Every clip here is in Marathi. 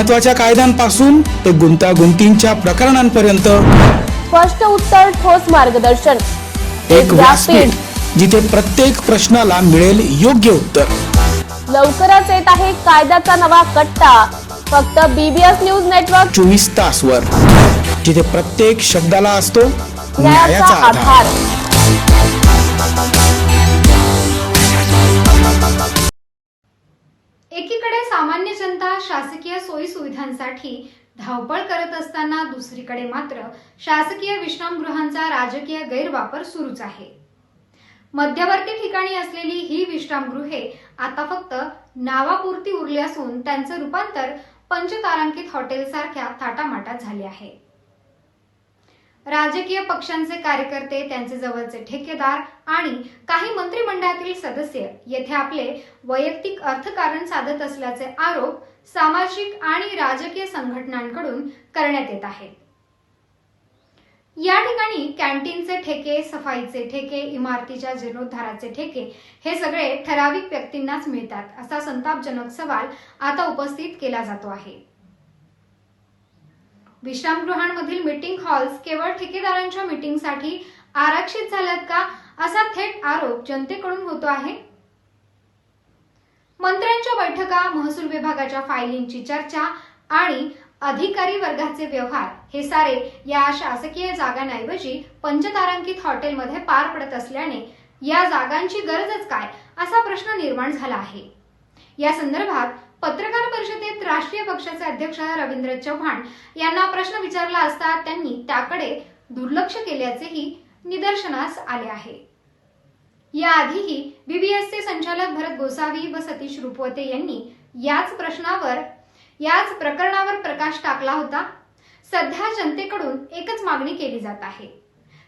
महत्त्वाच्या कायद्यांपासून ते गुंतागुंतींच्या प्रकरणांपर्यंत. स्पष्ट उत्तर ठोस मार्गदर्शन. एक व्यासपीठ जिथे प्रत्येक प्रश्नाला मिळेल योग्य उत्तर. लवकरच येत आहे कायद्याचा नवा कट्टा. फक्त बीबीएस न्यूज नेटवर्क चोवीस तास वर जिथे प्रत्येक शब्दाला असतो न्यायाचा आधार. एकीकडे सामान्य जनता शासकीय सोयी सुविधांसाठी धावपळ करत असताना दुसरीकडे मात्र शासकीय विश्रामगृहांचा राजकीय गैरवापर सुरूच आहे. मध्यवर्ती ठिकाणी असलेली ही विश्रामगृहे आता फक्त नावापुरती उरली असून त्यांचं रूपांतर पंचतारांकित हॉटेलसारख्या थाटामाटात झाले आहे. राजकीय पक्षांचे कार्यकर्ते त्यांचे जवळचे ठेकेदार आणि काही मंत्रिमंडळातील सदस्य येथे आपले वैयक्तिक अर्थकारण साधत असल्याचे आरोप सामाजिक आणि राजकीय संघटनांकडून करण्यात येत आहेत. या ठिकाणी कॅन्टीनचे ठेके सफाईचे ठेके इमारतीच्या जीर्णोद्धाराचे ठेके हे सगळे ठराविक व्यक्तींनाच मिळतात असा संतापजनक सवाल आता उपस्थित केला जातो आहे. विश्रामगृहांमधील मीटिंग हॉल्स केवळ ठेकेदारांच्या मीटिंगसाठी आरक्षित झाल्यात का? असा थेट आरोप जनतेकडून होतो आहे. मंत्र्यांच्या बैठका महसूल विभागाच्या फायलिंगची चर्चा आणि अधिकारी वर्गाचे व्यवहार हे सारे या शासकीय जागांऐवजी पंचतारांकित हॉटेलमध्ये पार पडत असल्याने या जागांची गरजच काय? असा प्रश्न निर्माण झाला आहे. या संदर्भात पत्रकार राष्ट्रीय पक्षाचे अध्यक्ष रवींद्र चव्हाण यांना प्रश्न विचारला असता त्यांनी त्याकडे दुर्लक्ष केल्याचेही निदर्शनास आले आहे. याआधीही बीबीएसचे संचालक भरत गोसावी व सतीश रुपवते यांनी याच प्रश्नावर याच प्रकरणावर प्रकाश टाकला होता. सध्या जनतेकडून एकच मागणी केली जात आहे.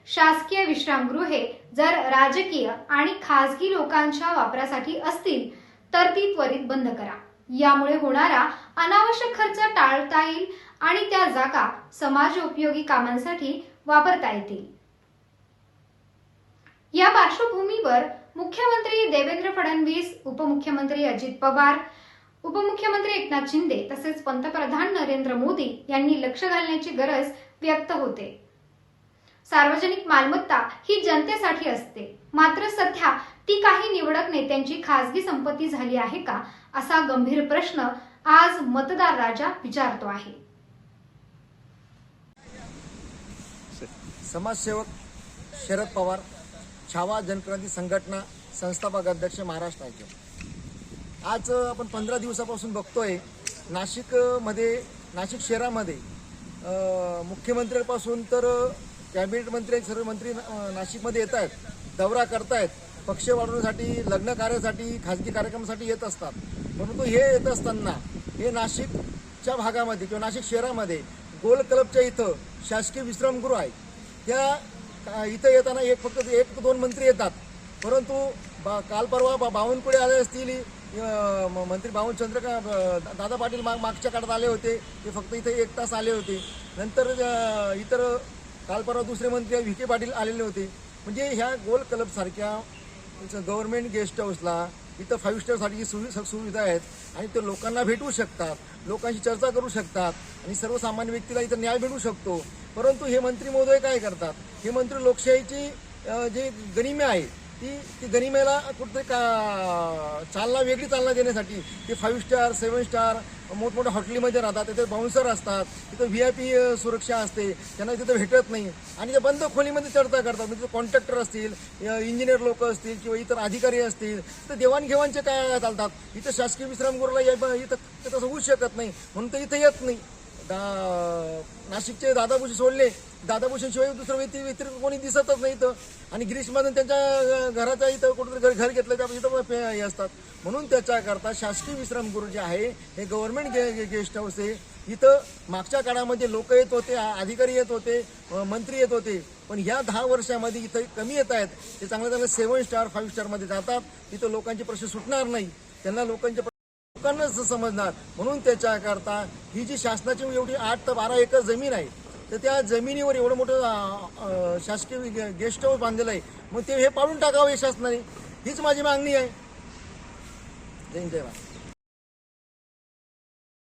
शासकीय विश्रामगृहे जर राजकीय आणि खासगी लोकांच्या वापरासाठी असतील तर ती त्वरित बंद करा. यामुळे होणारा अनावश्यक खर्च टाळता येईल आणि त्या जागा समाज उपयोगी कामांसाठी वापरता येतील. या पार्श्वभूमीवर मुख्यमंत्री देवेंद्र फडणवीस उपमुख्यमंत्री अजित पवार उपमुख्यमंत्री एकनाथ शिंदे तसेच पंतप्रधान नरेंद्र मोदी यांनी लक्ष घालण्याची गरज व्यक्त होते. सार्वजनिक मालमत्ता ही जनतेसाठी असते. मात्र सध्या निवडक नेत्यांची खासगी संपत्ती झाली आहे का असा गंभीर प्रश्न आज मतदार राजा विचारतो आहे. समाजसेवक शरद पवार छावा जनक्रांती संघटना संस्थापक अध्यक्ष महाराष्ट्र राज्य. आज आपण पंधरा दिवसापासून बघतोय नाशिकमध्ये नाशिक शहरामध्ये मुख्यमंत्र्यांपासून तर कॅबिनेट मंत्री सर्व मंत्री नाशिकमध्ये येत आहेत दौरा करतायत. पक्ष वाढवण्यासाठी लग्न कार्यासाठी खाजगी कार्यक्रमासाठी येत असतात. परंतु हे येत असताना हे नाशिकच्या भागामध्ये किंवा नाशिक शहरामध्ये गोल क्लबच्या इथं शासकीय विश्रामगृह आहे. त्या इथं येताना एक फक्त एक दोन मंत्री येतात. परंतु बा काल परवा बा बावनकुळे आले असतील मंत्री बावन चंद्रका दादा पाटील माग मागच्या काळात आले होते. ते फक्त इथे एक तास आले होते. नंतर इतर काल परवा दुसरे मंत्री व्ही पाटील आलेले होते. म्हणजे ह्या गोल क्लबसारख्या गव्हर्नमेंट गेस्ट हाऊसला इथं फाईव्ह स्टारसाठी सुवि सुविधा आहेत आणि ते लोकांना भेटू शकतात लोकांशी चर्चा करू शकतात आणि सर्वसामान्य व्यक्तीला इथं न्याय भेटू शकतो. परंतु हे मंत्री महोदय काय करतात? हे मंत्री लोकशाहीची जे जी गनिमे आहे ती ती गनिमेला कुठेतरी का चालना वेगळी चालना देण्यासाठी ते फाईव्ह स्टार सेवन स्टार मोठमोठ्या हॉटेलमध्ये राहतात तिथे बाउन्सर असतात तिथं व्ही आय पी सुरक्षा असते त्यांना तिथं भेटत नाही. आणि ते बंद खोलीमध्ये चर्चा करतात म्हणजे कॉन्ट्रॅक्टर असतील इंजिनियर लोक असतील किंवा इतर अधिकारी असतील तर देवाणघेवाणचे काय चालतात? इथं शासकीय विश्रामगृहाला या- इथं तसं होऊ शकत नाही म्हणून ते इथं येत नाही. दा नाशिकचे दादाभूषण सोडले. दादाभूषण दुसरं व्यक्ती व्यतिरिक्त कोणी दिसतच नाही इथं. आणि गिरीशमधून त्यांच्या घराच्या इथं कुठेतरी घर घर घेतलं त्या इथं हे असतात. म्हणून त्याच्याकरता शासकीय विश्रामगृह जे आहे हे गव्हर्नमेंट गे गेस्ट हाऊस आहे. इथं मागच्या काळामध्ये लोक येत होते अधिकारी येत होते मंत्री येत होते. पण ह्या दहा वर्षामध्ये इथं कमी येत आहेत. ते चांगले चांगले सेवन स्टार फाईव्ह स्टारमध्ये जातात. तिथं लोकांचे प्रश्न सुटणार नाही. त्यांना लोकांचे लोकांनाच समजणार. म्हणून त्याच्याकरता ही जी शासनाची एवढी आठ ते बारा एकर जमीन आहे तर त्या जमिनीवर एवढं मोठं शासकीय गे- गेस्ट हाऊस बांधलेलं आहे. मग ते हे पाळून टाकावं हे शासनाने. हीच माझी मागणी आहे. जय जय